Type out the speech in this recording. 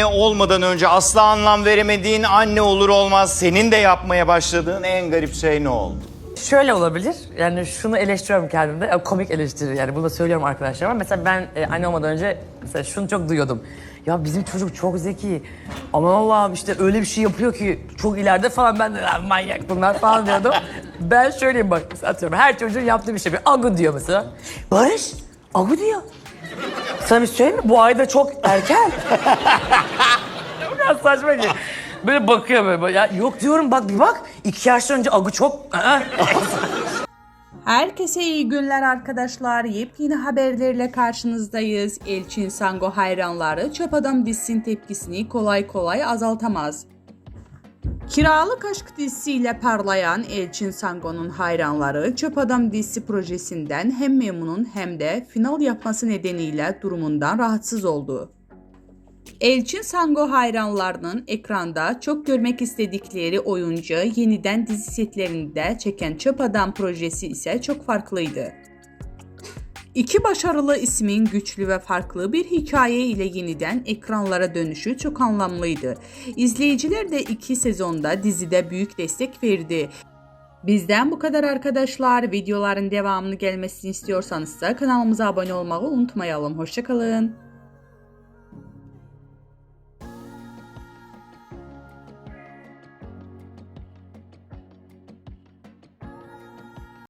anne olmadan önce asla anlam veremediğin anne olur olmaz senin de yapmaya başladığın en garip şey ne oldu? Şöyle olabilir. Yani şunu eleştiriyorum kendimde. Ya, komik eleştiri yani bunu da söylüyorum arkadaşlarıma. Mesela ben e, anne olmadan önce mesela şunu çok duyuyordum. Ya bizim çocuk çok zeki. Aman Allah'ım işte öyle bir şey yapıyor ki çok ileride falan ben de "Lan manyak bunlar falan diyordum. ben şöyleyim bak atıyorum her çocuğun yaptığı bir şey. Bir agu diyor mesela. Barış agu diyor. Sana bir şey söyleyeyim mi? Bu ayda çok erken. Biraz saçma ki. Böyle bakıyor böyle. Ya yok diyorum bak bir bak. İki yaştan önce agu çok... Herkese iyi günler arkadaşlar. Yepyeni haberlerle karşınızdayız. Elçin Sango hayranları Çöp Adam dizisinin tepkisini kolay kolay azaltamaz. Kiralık Aşk dizisiyle parlayan Elçin Sango'nun hayranları Çöp Adam dizisi projesinden hem memnun hem de final yapması nedeniyle durumundan rahatsız oldu. Elçin Sango hayranlarının ekranda çok görmek istedikleri oyuncu yeniden dizi setlerinde çeken Çöp Adam projesi ise çok farklıydı. İki başarılı ismin güçlü ve farklı bir hikaye ile yeniden ekranlara dönüşü çok anlamlıydı. İzleyiciler de iki sezonda dizide büyük destek verdi. Bizden bu kadar arkadaşlar. Videoların devamını gelmesini istiyorsanız da kanalımıza abone olmayı unutmayalım. Hoşçakalın.